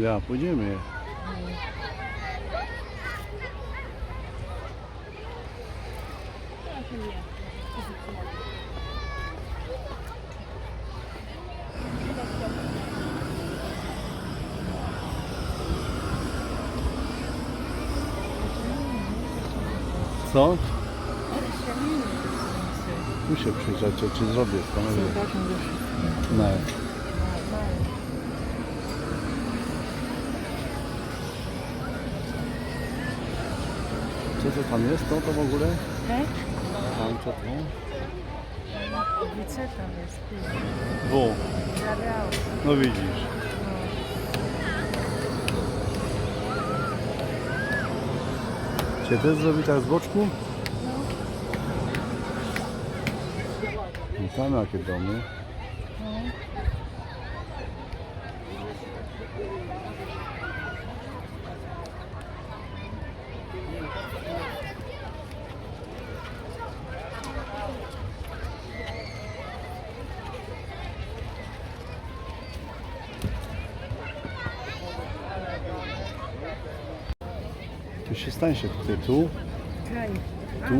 Já podia mesmo. Yeah. Co? Tu się przyjrzeć, czy, zrobię panowie. Nie. Co to tam jest? To, to w ogóle? Tam co to? Gdzie tam jest? Zawiało. No widzisz. Cię też zrobi tak z boczku? I tam jakie domy. Tu Jeśli stań się tutaj tu. Tu.